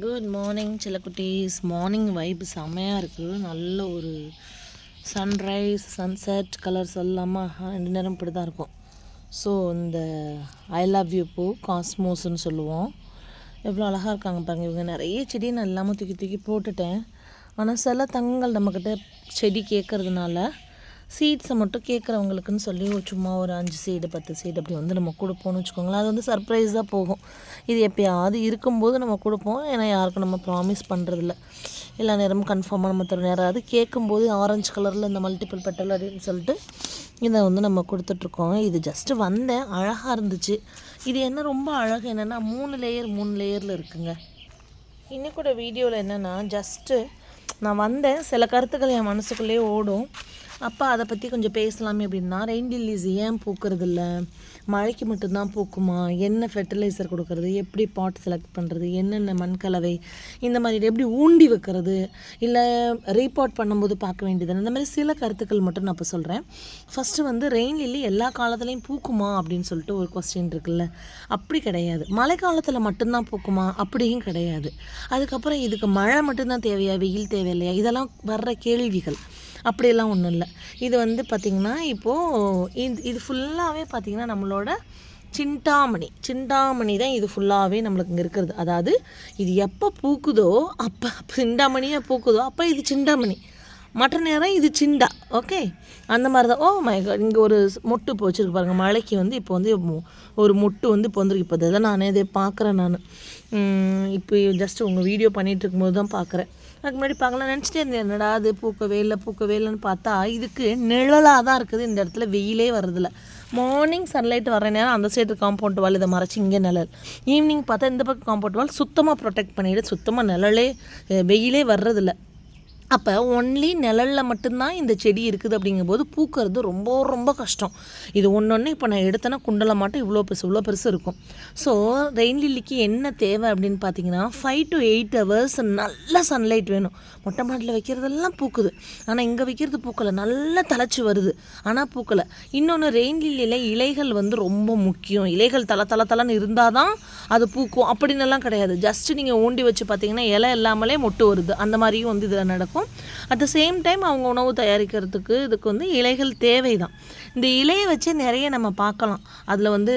Good morning சிலக்குட்டீஸ் morning vibe செம்மையாக இருக்குது நல்ல ஒரு சன்ரைஸ் சன்செட் கலர்ஸ் எல்லாமே ரெண்டு நேரம் இப்படி தான் இருக்கும். ஸோ இந்த ஐ லவ் யூ பூ காஸ்மோஸ்ன்னு சொல்லுவோம். எவ்வளோ அழகாக இருக்காங்க பாருங்க. இவங்க நிறைய செடி நான் எல்லாமே தூக்கி தூக்கி போட்டுட்டேன். ஆனால் சில தங்கங்கள் நம்மக்கிட்ட செடி கேட்கறதுனால சீட்ஸை மட்டும் கேட்குறவங்களுக்குன்னு சொல்லி சும்மா ஒரு அஞ்சு சீடு பத்து சீடு அப்படி வந்து நம்ம கொடுப்போம்னு வச்சுக்கோங்களேன். அது வந்து சர்ப்ரைஸாக போகும். இது எப்பயாவது இருக்கும்போது நம்ம கொடுப்போம். ஏன்னா யாருக்கும் நம்ம ப்ராமிஸ் பண்ணுறதில்ல எல்லா நேரமும் கன்ஃபார்மாக நம்ம தரும் அது கேட்கும்போது ஆரஞ்சு கலரில் இந்த மல்டிபிள் பெட்டல் அப்படின்னு சொல்லிட்டு இதை வந்து நம்ம கொடுத்துட்ருக்கோம். இது ஜஸ்ட்டு வந்தேன். அழகாக இருந்துச்சு. இது என்ன ரொம்ப அழகு என்னென்னா மூணு லேயர் மூணு லேயரில் இருக்குங்க. இன்னும் கூட வீடியோவில் என்னென்னா ஜஸ்ட்டு நான் வந்தேன். சில கருத்துக்கள் என் மனசுக்குள்ளேயே ஓடும். அப்போ அதை பற்றி கொஞ்சம் பேசலாமே அப்படின்னா ரெயின் லில்லிஸ் ஏன் பூக்கிறது இல்லை மழைக்கு மட்டும்தான் பூக்குமா? என்ன ஃபெர்டிலைசர் கொடுக்கறது? எப்படி பாட் செலக்ட் பண்ணுறது என்னென்ன மண் கலவை? இந்த மாதிரி எப்படி ஊண்டி வைக்கிறது? இல்லை ரீபாட் பண்ணும்போது பார்க்க வேண்டியது இந்த மாதிரி சில கருத்துக்கள் மட்டும் நான் இப்போ சொல்கிறேன் ஃபஸ்ட்டு வந்து ரெயின் லில்லி எல்லா காலத்துலேயும் பூக்குமா அப்படின்னு சொல்லிட்டு ஒரு கொஸ்டின் இருக்குல்ல. அப்படி கிடையாது. மழை காலத்தில் மட்டும்தான் பூக்குமா? அப்படியும் கிடையாது. அதுக்கப்புறம் இதுக்கு மழை மட்டும்தான் தேவையா? வெயில் தேவையில்லையா? இதெல்லாம் வர்ற கேள்விகள். அப்படியெல்லாம் ஒன்றும் இல்லை. இது வந்து பார்த்திங்கன்னா இப்போது இது இது ஃபுல்லாகவே பார்த்திங்கன்னா நம்மளோட சிண்டாமணி சிண்டாமணி தான் இது ஃபுல்லாகவே நம்மளுக்கு இங்கே இருக்கிறது. அதாவது இது எப்போ பூக்குதோ அப்போ சிண்டாமணியாக பூக்குதோ அப்போ இது சிண்டாமணி மற்ற நேரம் இது சிண்டா ஓகே? அந்த மாதிரி தான் ஓ oh மை இங்கே ஒரு மொட்டு இப்போ வச்சுருக்கு பாருங்கள் மழைக்கு வந்து இப்போ வந்து மு- ஒரு மொட்டு வந்து இப்போ வந்துருக்கு. இப்போ இதெல்லாம் நானே இதை பார்க்குறேன் நான். இப்போ ஜஸ்ட் உங்கள் வீடியோ பண்ணிகிட்டு இருக்கும்போது தான் பார்க்குறேன் அதுக்கு முன்னாடி பார்க்கலாம் நினச்சிட்டே இருந்தேன். என்னடா அது பூக்கவே இல்லை பூக்கவே இல்லைன்னு பார்த்தா இதுக்கு நிழலாக தான் இருக்குது. இந்த இடத்துல வெயிலே வரதில்ல மார்னிங் சன்லைட் வர நேரம் அந்த சைடு காம்பவுண்ட் வால் இதை மறைச்சி இங்கே நிழல். ஈவினிங் பார்த்தா இந்த பக்கம் காம்பவுண்ட் வால் சுத்தமாக ப்ரொடெக்ட் பண்ணிவிடு சுத்தமாக நிழலே வெயிலே வர்றதில்ல. அப்போ ஒன்லி நிழலில் மட்டும்தான் இந்த செடி இருக்குது அப்படிங்கும்போது பூக்கிறது ரொம்ப ரொம்ப கஷ்டம். இது ஒன்று ஒன்று இப்போ நான் எடுத்தேன்னா குண்டலை மாட்டம் இவ்வளோ பெருசு இவ்வளோ பெருசு இருக்கும். ஸோ ரெயின் லில்லிக்கு என்ன தேவை அப்படின்னு பார்த்தீங்கன்னா ஃபைவ் டு எயிட் ஹவர்ஸ் நல்ல சன்லைட் வேணும். மொட்டை மாட்டில் வைக்கிறதெல்லாம் பூக்குது. ஆனால் இங்கே வைக்கிறது பூக்கலை. நல்லா தலைச்சி வருது. ஆனால் பூக்கலை. இன்னொன்று ரெயின் லில்லியில் இலைகள் வந்து ரொம்ப முக்கியம். இலைகள் தலை தலை தலைன்னு இருந்தால் தான் அது பூக்கும். அப்படின்னு எல்லாம் கிடையாது. ஜஸ்ட்டு நீங்கள் ஊண்டி வச்சு பார்த்தீங்கன்னா இலை இல்லாமலே மொட்டு வருது. அந்த மாதிரியும் வந்து இதில் நடக்கும். அட் த சேம் டைம் அவங்க உணவு தயாரிக்கிறதுக்கு இதுக்கு வந்து இலைகள் தேவை தான் இந்த இலையை வச்சு நிறைய நம்ம பார்க்கலாம். அதில் வந்து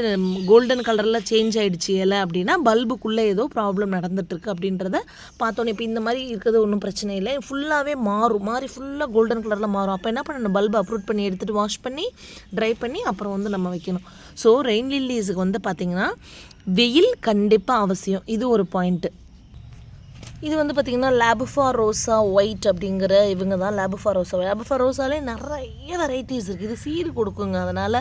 கோல்டன் கலரில் சேஞ்ச் ஆகிடுச்சு இலை அப்படின்னா பல்புக்குள்ளே ஏதோ ப்ராப்ளம் நடந்துட்டுருக்கு அப்படின்றத பார்த்தோன்னே இப்போ இந்த மாதிரி இருக்கிறது ஒன்றும் பிரச்சனை இல்லை. ஃபுல்லாகவே மாறும். மாறி ஃபுல்லாக கோல்டன் கலரில் மாறும். அப்போ என்ன பண்ணணும்? பல்பை அப்ரூட் பண்ணி எடுத்துகிட்டு வாஷ் பண்ணி ட்ரை பண்ணி அப்புறம் வந்து நம்ம வைக்கணும். ஸோ ரெயின் லில்லிஸுக்கு வந்து பார்த்திங்கன்னா வெயில் கண்டிப்பாக அவசியம். இது ஒரு பாயிண்ட்டு இது வந்து பார்த்திங்கன்னா லேபுஃபா ரோசா ஒயிட் அப்படிங்கிற இவங்க தான் லேபுஃபா ரோசா லேபுஃபா ரோசாலே நிறைய வெரைட்டிஸ் இருக்குது இது சீடு கொடுக்குங்க. அதனால்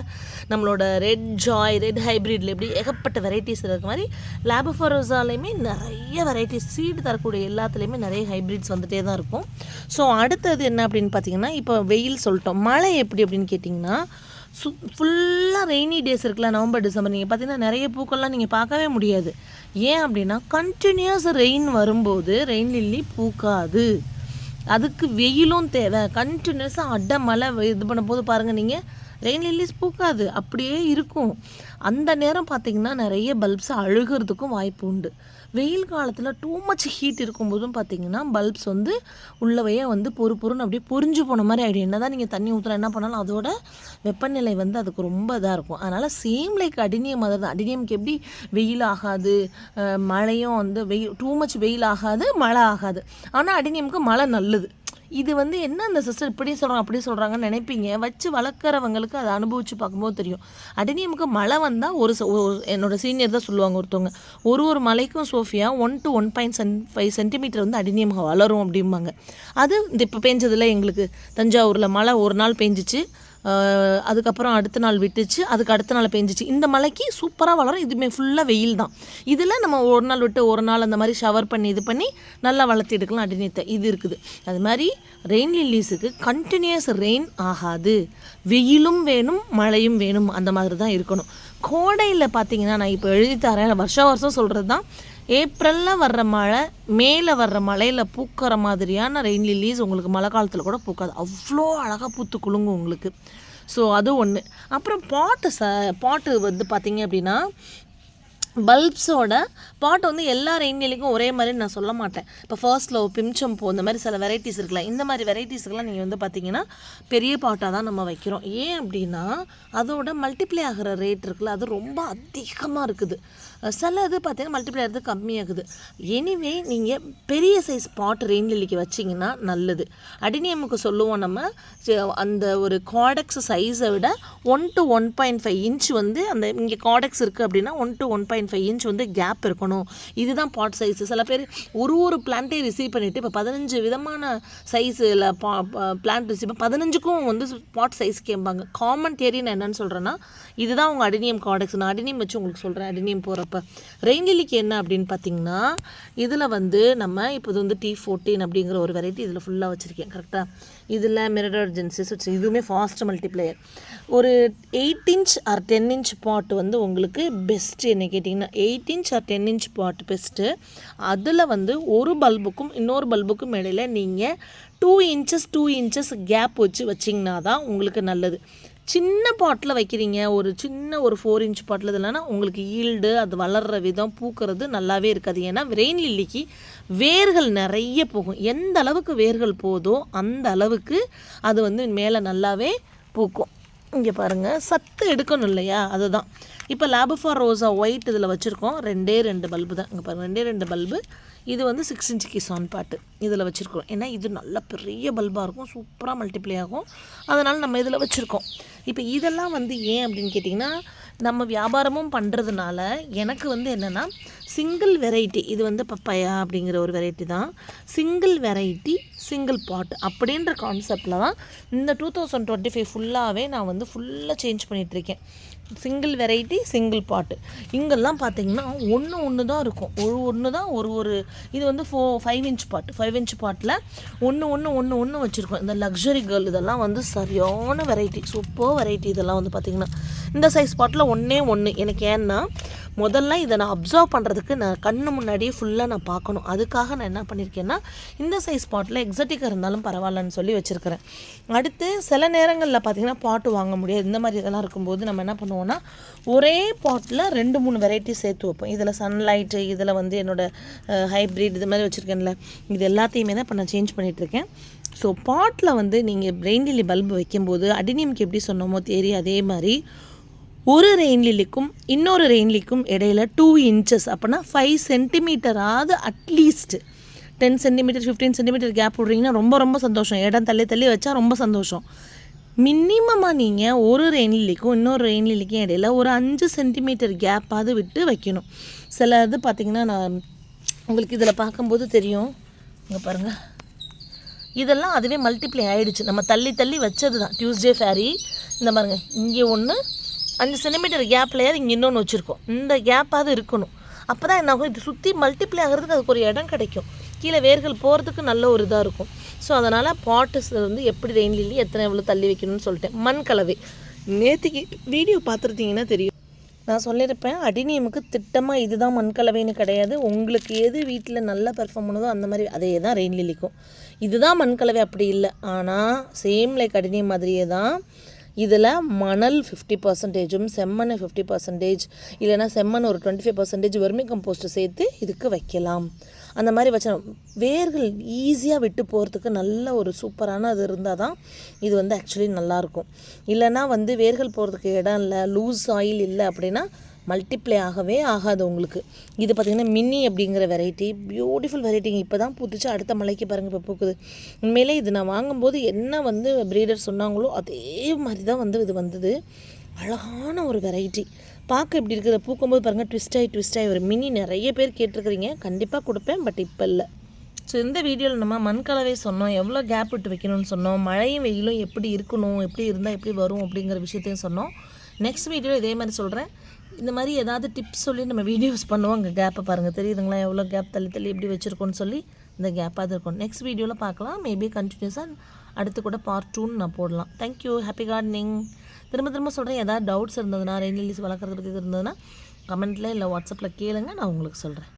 நம்மளோட ரெட் ஜாய் ரெட் ஹைப்ரிட்ல எப்படி ஏகப்பட்ட வெரைட்டிஸ் இருக்க. மாதிரி லேபுஃபா ரோசாலையுமே நிறைய வெரைட்டிஸ் சீடு தரக்கூடிய எல்லாத்துலேயுமே நிறைய ஹைப்ரிட்ஸ் வந்துகிட்டே தான் இருக்கும். ஸோ அடுத்தது என்ன அப்படின்னு பார்த்தீங்கன்னா இப்போ வெயில் சொல்லிட்டோம். மழை எப்படி அப்படின்னு கேட்டிங்கன்னா சு ஃபுல்லாக ரெய்னி டேஸ் இருக்குல்ல நவம்பர் டிசம்பர். நீங்கள் பார்த்தீங்கன்னா நிறைய பூக்கள்லாம் நீங்கள் பார்க்கவே முடியாது. ஏன் அப்படின்னா கண்டினியூஸ் ரெயின் வரும்போது ரெயின் லில்லி பூக்காது. அதுக்கு வெயிலும் தேவை. கண்டினியூஸாக அடை மழை இது பண்ணும்போது பாருங்கள் நீங்கள் ரெயின் லில்லிஸ் பூக்காது. அப்படியே இருக்கும். அந்த நேரம் பார்த்தீங்கன்னா நிறைய பல்ப்ஸ் அழுகிறதுக்கும் வாய்ப்பு உண்டு. வெயில் காலத்தில் டூ மச் ஹீட் இருக்கும்போதும் பார்த்திங்கன்னா பல்ப்ஸ் வந்து உள்ளவையே வந்து பொறு பொறுன்னு அப்படியே பொரிஞ்சு போன மாதிரி ஆகிடும் என்ன தான் நீங்கள் தண்ணி ஊற்றுனா என்ன பண்ணாலும் அதோட வெப்பநிலை வந்து அதுக்கு ரொம்ப இதாக இருக்கும். அதனால் சேம் லைக் அடினியம் மாதிரி தான். அடினியம்க்கு எப்படி வெயில் ஆகாது மழையும் வந்து வெயில் டூ மச் வெயில் ஆகாது மழை ஆகாது. ஆனால் அடினியம்க்கு மழை நல்லது. இது வந்து என்ன அந்த சிஸ்டர் இப்படி சொல்கிறாங்க அப்படி சொல்கிறாங்கன்னு நினைப்பீங்க? வச்சு வளர்க்குறவங்களுக்கு அதை அனுபவித்து பார்க்கும்போது தெரியும். அடினியமுக்கு மழை வந்தால் ஒரு ச- என்னோட சீனியர் தான் சொல்லுவாங்க ஒருத்தவங்க. ஒரு ஒரு மலைக்கும் சோஃபியா ஒன் டு ஒன் பாயிண்ட் சென் ஃபைவ் சென்டிமீட்டர் வந்து அடினியம் வளரும் அப்படிம்பாங்க. அது இந்த இப்போ பெஞ்சதில் எங்களுக்கு. தஞ்சாவூரில் மழை ஒரு நாள் பெஞ்சிச்சு. அதுக்கப்புறம் அடுத்த நாள் விட்டுச்சு அதுக்கு அடுத்த நாள் பெஞ்சிச்சு. இந்த மலைக்கு சூப்பராக வளரும். இதுமே ஃபுல்லாக வெயில் தான். இதில் நம்ம ஒரு நாள் விட்டு ஒரு நாள் அந்த மாதிரி ஷவர் பண்ணி இது பண்ணி நல்லா வளர்த்தி எடுக்கலாம் அடிநீத்தை இது இருக்குது. அது மாதிரி ரெயின் லில்லிஸுக்கு கண்டினியூஸ் ரெயின் ஆகாது. வெயிலும் வேணும் மழையும் வேணும் அந்த மாதிரி தான் இருக்கணும். கோடையில் பார்த்தீங்கன்னா நான் இப்போ எழுதி தரேன். வருஷம் வருஷம் சொல்கிறது தான் ஏப்ரலில் வர்ற மழை மேலே வர்ற மழையில் பூக்கிற மாதிரியான ரெயின் லில்லிஸ் உங்களுக்கு மழை காலத்தில் கூட பூக்காது. அவ்வளோ அழகாக பூத்து குலுங்கும் உங்களுக்கு. ஸோ அது ஒன்று அப்புறம் பாட்டு ச பாட்டு வந்து பார்த்தீங்க அப்படின்னா பல்ப்ஸோட பாட்டு வந்து எல்லா ரெயின்லிக்கும் ஒரே மாதிரி நான் சொல்ல மாட்டேன். இப்போ ஃபர்ஸ்ட் லோ பிம்ச்சம்போ இந்த மாதிரி சில வெரைட்டிஸ் இருக்குல்ல இந்த மாதிரி வெரைட்டிஸ்க்கெலாம் நீங்கள் வந்து பார்த்தீங்கன்னா பெரிய பாட்டாக தான் நம்ம வைக்கிறோம். ஏன் அப்படின்னா அதோட மல்டிப்ளை ஆகிற ரேட் இருக்குல்ல அது ரொம்ப அதிகமாக இருக்குது. சில இது பார்த்தீங்கன்னா மல்டிப்ளை ஆகிறது கம்மியாகுது. எனிவே நீங்கள் பெரிய சைஸ் பாட் ரெயின் வச்சிங்கன்னா நல்லது. அடினியமுக்கு சொல்லுவோம் நம்ம அந்த ஒரு காடெக்ஸ் சைஸை விட one to one point five inch வந்து அந்த இங்கே காடெக்ஸ் இருக்குது அப்படின்னா one to one point five inch வந்து கேப் இருக்கணும். இதுதான் பாட் சைஸ் சில பேர் ஒரு ஒரு பிளான்ட்டே ரிசீவ் பண்ணிவிட்டு இப்போ பதினஞ்சு விதமான சைஸில் பா பிளான்ட் ரிசீவ் பதினஞ்சுக்கும் வந்து பாட் சைஸ் கேட்பாங்க. காமன் தேரி நான் என்னன்னு சொல்கிறேன்னா இதுதான் உங்கள் அடினியம் காடெக்ஸ் நான் அடினியம் வச்சு உங்களுக்கு சொல்கிறேன் அடினியம் போகிறப்ப ரெயின் லில்லிக்கு என்ன அப்படின்னு பார்த்தீங்கன்னா இதில் வந்து நம்ம இப்போ இது வந்து டி ஃபோர்டீன் அப்படிங்கிற ஒரு வெரைட்டி இதில் ஃபுல்லாக வச்சுருக்கேன். கரெக்டாக இதில் மிரடர் ஜென்சிஸ் வச்சு இதுவுமே ஃபாஸ்ட் மல்டிப்ளேயர் ஒரு eight inch or ten inch pot வந்து உங்களுக்கு பெஸ்ட்டு என்ன கேட்டிங்கன்னா eight inch or ten inch pot best அதில் வந்து ஒரு பல்புக்கும் இன்னொரு பல்புக்கும் இடையில நீங்கள் two inches two inches gap வச்சு வச்சிங்கன்னா தான் உங்களுக்கு நல்லது. சின்ன பாட்டில் வைக்கிறீங்க ஒரு சின்ன ஒரு ஃபோர் இன்ச் பாட்டில் இல்லைன்னா உங்களுக்கு ஈல்டு அது வளர்கிற விதம் பூக்கிறது நல்லாவே இருக்காது. ஏன்னா ரெயின் லில்லிக்கு வேர்கள் நிறைய போகும். எந்த அளவுக்கு வேர்கள் போதோ அந்த அளவுக்கு அது வந்து மேலே நல்லாவே பூக்கும். இங்கே பாருங்கள் சத்து எடுக்கணும் இல்லையா? அதுதான். இப்போ லேபு ஃபார் ரோஸா ஒயிட் இதில் வச்சுருக்கோம். ரெண்டே ரெண்டு பல்பு தான். இங்கே பாருங்கள் ரெண்டே ரெண்டு பல்பு. இது வந்து சிக்ஸ் இன்ச் கிசான் பாட்டு இதில் வச்சுருக்கோம் ஏன்னா இது நல்ல பெரிய பல்பாக இருக்கும். சூப்பராக மல்டிப்ளை ஆகும். அதனால் நம்ம இதில் வச்சுருக்கோம். இப்போ இதெல்லாம் வந்து ஏன் அப்படின்னு கேட்டிங்கன்னா நம்ம வியாபாரமும் பண்ணுறதுனால எனக்கு வந்து என்னென்னா சிங்கிள் வெரைட்டி இது வந்து பப்பாயா அப்படிங்கிற ஒரு வெரைட்டி தான். சிங்கிள் வெரைட்டி சிங்கிள் பாட் அப்படின்ற கான்செப்டில் தான் இந்த டூ தௌசண்ட் டுவெண்ட்டி ஃபைவ் ஃபுல்லாகவே நான் வந்து ஃபுல்லாக சேஞ்ச் பண்ணிகிட்ருக்கேன் சிங்கிள் வெரைட்டி சிங்கிள் பாட்டு இங்கெல்லாம் பார்த்தீங்கன்னா ஒன்று ஒன்று தான் இருக்கும். ஒரு ஒன்று தான் ஒரு ஒரு இது வந்து ஃபோ five inch pot five inch பாட்டில் ஒன்று ஒன்று ஒன்று ஒன்று வச்சுருக்கோம். இந்த லக்ஸரி கேர்ள் இதெல்லாம் வந்து சரியான வெரைட்டி சூப்பர் வெரைட்டி இதெல்லாம் வந்து பார்த்திங்கன்னா இந்த சைஸ் பாட்டில் ஒன்றே ஒன்று எனக்கு ஏன்னா முதல்ல இதை நான் அப்சர்வ் பண்ணுறதுக்கு நான் கண்ணு முன்னாடியே ஃபுல்லாக நான் பார்க்கணும். அதுக்காக நான் என்ன பண்ணியிருக்கேன்னா இந்த சைஸ் பாட்டில் எக்ஸட்டிக்காக இருந்தாலும் பரவாயில்லன்னு சொல்லி வச்சுருக்கிறேன். அடுத்து சில நேரங்களில் பார்த்தீங்கன்னா பாட்டு வாங்க முடியாது. இந்த மாதிரி இதெல்லாம் இருக்கும்போது நம்ம என்ன பண்ணுவோம்? பண்ணுவோன்னா ஒரே பாட்டில் ரெண்டு மூணு வெரைட்டி சேர்த்து வைப்போம். இதில் சன்லைட்டு இதில் வந்து என்னோடய ஹைப்ரிட் இது மாதிரி வச்சுருக்கேன்ல இது எல்லாத்தையுமே தான் இப்போ நான் சேஞ்ச் பண்ணிகிட்ருக்கேன் ஸோ பாட்டில் வந்து நீங்கள் பிரெயின் லில்லி பல்பு வைக்கும்போது அடினியம்க்கு எப்படி சொன்னோமோ தேரி அதே மாதிரி ஒரு ரெயின்லிலிக்கும் இன்னொரு ரெயின்லிக்கும் இடையில டூ இன்ச்சஸ் அப்படின்னா five சென்டிமீட்டராவது at least ten centimetre fifteen centimetre gap விட்றீங்கன்னா ரொம்ப ரொம்ப சந்தோஷம். இடம் தள்ளி தள்ளி வச்சா ரொம்ப சந்தோஷம். மினிமமாக நீங்கள் ஒரு ரெயின்லிலிக்கும் இன்னொரு ரெயின்லிலிக்கும் இடையில ஒரு அஞ்சு சென்டிமீட்டர் கேப்பாவது விட்டு வைக்கணும். சில இது பார்த்திங்கன்னா நான் உங்களுக்கு இதில் பார்க்கும்போது தெரியும். இங்கே பாருங்கள் இதெல்லாம் அதுவே மல்டிப்ளை ஆகிடுச்சு நம்ம தள்ளி தள்ளி வச்சது தான் டியூஸ்டே ஃபேரி இந்த பாருங்கள் இங்கே ஒன்று அஞ்சு சென்டிமீட்டர் கேப்லையாவது இங்கே இன்னொன்று வச்சுருக்கோம். இந்த கேப்பாவது இருக்கணும். அப்போ தான் என்ன இது சுற்றி மல்டிப்ளை ஆகிறதுக்கு அதுக்கு ஒரு இடம் கிடைக்கும். கீழே வேர்கள் போகிறதுக்கு நல்ல ஒரு இதாக இருக்கும். ஸோ அதனால் பாட்டுஸில் வந்து எப்படி ரெயின் லில்லி எத்தனை எவ்வளோ தள்ளி வைக்கணும்னு சொல்லிட்டேன். மண் கலவை. நேற்றுக்கு வீடியோ பார்த்துருந்தீங்கன்னா தெரியும். நான் சொல்லியிருப்பேன் அடினியமுக்கு திட்டமாக இதுதான் மண்கலவைன்னு கிடையாது. உங்களுக்கு எது வீட்டில் நல்லா பெர்ஃபார்ம் பண்ணுதோ அந்த மாதிரி அதே தான் ரெயின் லில்லிக்கும் இதுதான் மண்கலவை அப்படி இல்லை. ஆனால் சேம் லைக் அடினியம் மாதிரியே தான் இதில் மணல் ஃபிஃப்டி பர்சன்டேஜும் செம்மண் ஃபிஃப்டி பர்சன்டேஜ் இல்லைன்னா செம்மண் ஒரு twenty five percentage vermicompost சேர்த்து இதுக்கு வைக்கலாம். அந்த மாதிரி வச்சோம் வேர்கள் ஈஸியாக விட்டு போகிறதுக்கு நல்ல ஒரு சூப்பரான அது இருந்தால் தான் இது வந்து ஆக்சுவலி நல்லாயிருக்கும். இல்லைன்னா வந்து வேர்கள் போகிறதுக்கு இடம் இல்லை லூஸ் ஆயில் இல்லை அப்படின்னா மல்டிப்ளை ஆகவே ஆகாது உங்களுக்கு. இது பார்த்திங்கன்னா மின்னி அப்படிங்கிற வெரைட்டி பியூட்டிஃபுல் வெரைட்டிங்க இப்போ தான் பூத்துச்சு அடுத்த மலைக்கு பாருங்கள் இப்போ பூக்குது. உண்மையிலே இது நான் வாங்கும்போது என்ன வந்து ப்ரீடர் சொன்னாங்களோ அதே மாதிரி தான் வந்து இது வந்தது. அழகான ஒரு வெரைட்டி பார்க்க எப்படி இருக்குது? பூக்கும்போது பாருங்கள் ட்விஸ்ட் ஆகி ட்விஸ்ட் ஆகி ஒரு மினி நிறைய பேர் கேட்டிருக்கிறீங்க. கண்டிப்பாக கொடுப்பேன் பட் இப்போ இல்லை. ஸோ இந்த வீடியோவில் நம்ம மண்கலவை சொன்னோம் எவ்வளோ கேப் விட்டு வைக்கணும்னு சொன்னோம் மழையும் வெயிலும் எப்படி இருக்கணும் எப்படி இருந்தால் எப்படி வரும் அப்படிங்கிற விஷயத்தையும் சொன்னோம். நெக்ஸ்ட் வீடியோ இதே மாதிரி சொல்கிறேன் இந்த மாதிரி ஏதாவது டிப்ஸ் சொல்லி நம்ம வீடியோஸ் பண்ணுவோம் அங்கே கேப்பை பாருங்கள் தெரியுதுங்களா? எவ்வளோ கேப் தள்ளி தள்ளி எப்படி வச்சுருக்கோன்னு சொல்லி இந்த கேப்பாக இருக்கும். நெக்ஸ்ட் வீடியோவில் பார்க்கலாம். மேபி கண்டினியூஸாக அடுத்து கூட பார்ட் டூன்னு நான் போடலாம். தேங்க்யூ ஹாப்பி கார்டனிங் திரும்ப திரும்ப சொல்கிறேன் ஏதாவது டவுட்ஸ் இருந்ததுன்னா ரெயின் லில்லிஸ் வளர்க்குறது பற்றி இருந்ததுன்னா கமெண்ட்டில் இல்லை வாட்ஸ்அப்பில் கேளுங்க நான் உங்களுக்கு சொல்கிறேன்